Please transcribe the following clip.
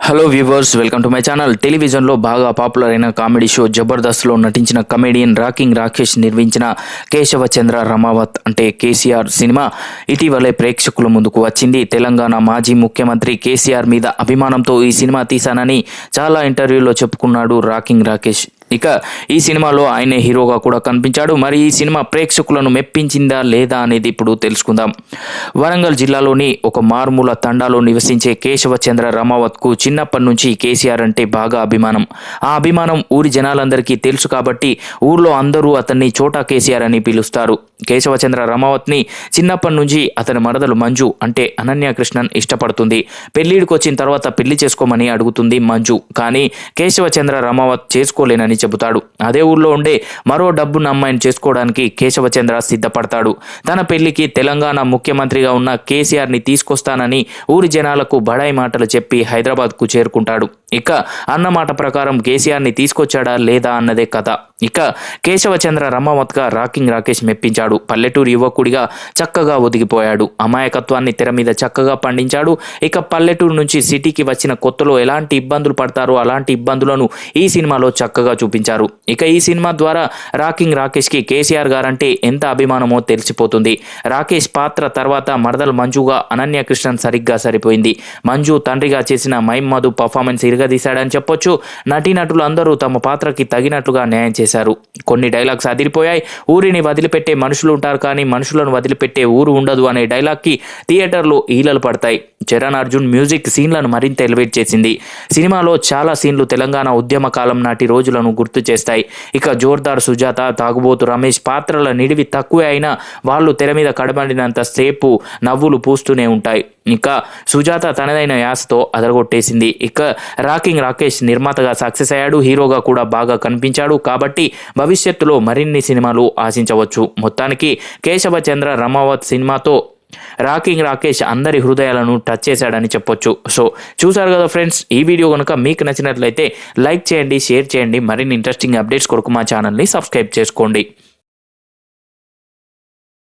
Hello viewers welcome to my channel టెలివిజన్లో బాగా popular అయిన కామెడీ షో జబర్దస్త్లో నటించిన కమెడియన్ రాకింగ్ రాకేష్ నిర్మించిన కేశవచంద్ర రమావత్ అంటే కేసీఆర్ సినిమా ఇటీవలే ప్రేక్షకుల ముందుకు వచ్చింది. తెలంగాణ మాజీ ముఖ్యమంత్రి కేసీఆర్ మీద అభిమానంతో ఈ సినిమా తీశానని చాలా ఇంటర్వ్యూలో చెప్పుకున్నాడు రాకింగ్ రాకేష్ ఇక ఈ సినిమాలో ఆయనే హీరోగా కూడా కనిపించాడు. మరి ఈ సినిమా ప్రేక్షకులను మెప్పించిందా లేదా అనేది ఇప్పుడు తెలుసుకుందాం. వరంగల్ జిల్లాలోని ఒక మారుమూల తండాలో నివసించే కేశవచంద్ర రమావత్కు చిన్నప్పటి నుంచి కేసీఆర్ అంటే బాగా అభిమానం. ఆ అభిమానం ఊరి జనాలందరికీ తెలుసు కాబట్టి ఊర్లో అందరూ అతన్ని చోటా కేసీఆర్ అని పిలుస్తారు. కేశవచంద్ర రమావత్ని చిన్నప్పటి నుంచి అతని మరదలు మంజు అంటే అనన్య కృష్ణన్ ఇష్టపడుతుంది. పెళ్ళిడికి వచ్చిన తర్వాత పెళ్ళి చేసుకోమని అడుగుతుంది మంజు. కానీ కేశవచంద్ర రమావత్ చేసుకోలేనని చెబుతాడు. అదే ఊర్లో ఉండే మరో డబ్బున్న అమ్మాయిని చేసుకోవడానికి కేశవచంద్ర సిద్ధపడతాడు. తన పెళ్ళికి తెలంగాణ ముఖ్యమంత్రిగా ఉన్న కేసీఆర్ని తీసుకొస్తానని ఊరి జనాలకు బడాయి మాటలు చెప్పి హైదరాబాద్కు చేరుకుంటాడు. ఇక అన్న మాట ప్రకారం కేసీఆర్ని తీసుకొచ్చాడా లేదా అన్నదే కథ. ఇక కేశవచంద్ర రమ్మవత్గా రాకింగ్ రాకేష్ మెప్పించాడు. పల్లెటూరు యువకుడిగా చక్కగా ఒదిగిపోయాడు. అమాయకత్వాన్ని తెర మీద చక్కగా పండించాడు. ఇక పల్లెటూరు నుంచి సిటీకి వచ్చిన కొత్తలో ఎలాంటి ఇబ్బందులు పడతారో అలాంటి ఇబ్బందులను ఈ సినిమాలో చక్కగా చూపించారు. ఇక ఈ సినిమా ద్వారా రాకింగ్ రాకేష్కి కేసీఆర్ గారంటే ఎంత అభిమానమో తెలిసిపోతుంది. రాకేష్ పాత్ర తర్వాత మరదల్ మంజుగా అనన్య కృష్ణన్ సరిగ్గా సరిపోయింది. మంజు తండ్రిగా చేసిన మైమ్ మధు పర్ఫార్మెన్స్ ఇరగదీశాడని చెప్పొచ్చు. నటీనటులు అందరూ తమ పాత్రకి తగినట్లుగా న్యాయం చేశారు. కొన్ని డైలాగ్స్ అదిరిపోయాయి. ఊరిని వదిలిపెట్టే మనుషులు ఉంటారు కానీ మనుషులను వదిలిపెట్టే ఊరు ఉండదు అనే డైలాగ్కి థియేటర్లో ఈలలు పడతాయి. చరణ్ అర్జున్ మ్యూజిక్ సీన్లను మరింత ఎలివేట్ చేసింది. సినిమాలో చాలా సీన్లు తెలంగాణ ఉద్యమ కాలం నాటి రోజులను గుర్తు చేస్తాయి. ఇక జోర్దార్ సుజాత తాగుబోతు రమేష్ పాత్రల నిడివి తక్కువే అయినా వాళ్ళు తెర మీద కడబడినంత సేపు నవ్వులు పూస్తూనే ఉంటాయి. ఇక సుజాత తనదైన యాసతో అదరగొట్టేసింది. ఇక రాకింగ్ రాకేష్ నిర్మాతగా సక్సెస్ అయ్యాడు. హీరోగా కూడా బాగా కనిపించాడు. కాబట్టి భవిష్యత్తులో మరిన్ని సినిమాలు ఆశించవచ్చు. మొత్తానికి కేశవచంద్ర రమావత్ సినిమాతో రాకింగ్ రాకేష్ అందరి హృదయాలను టచ్ చేశాడని చెప్పొచ్చు. సో చూసారు కదా ఫ్రెండ్స్ ఈ వీడియో కనుక మీకు నచ్చినట్లయితే లైక్ చేయండి షేర్ చేయండి మరిన్ని ఇంట్రెస్టింగ్ అప్డేట్స్ కొరకు మా ఛానల్ని సబ్స్క్రైబ్ చేసుకోండి.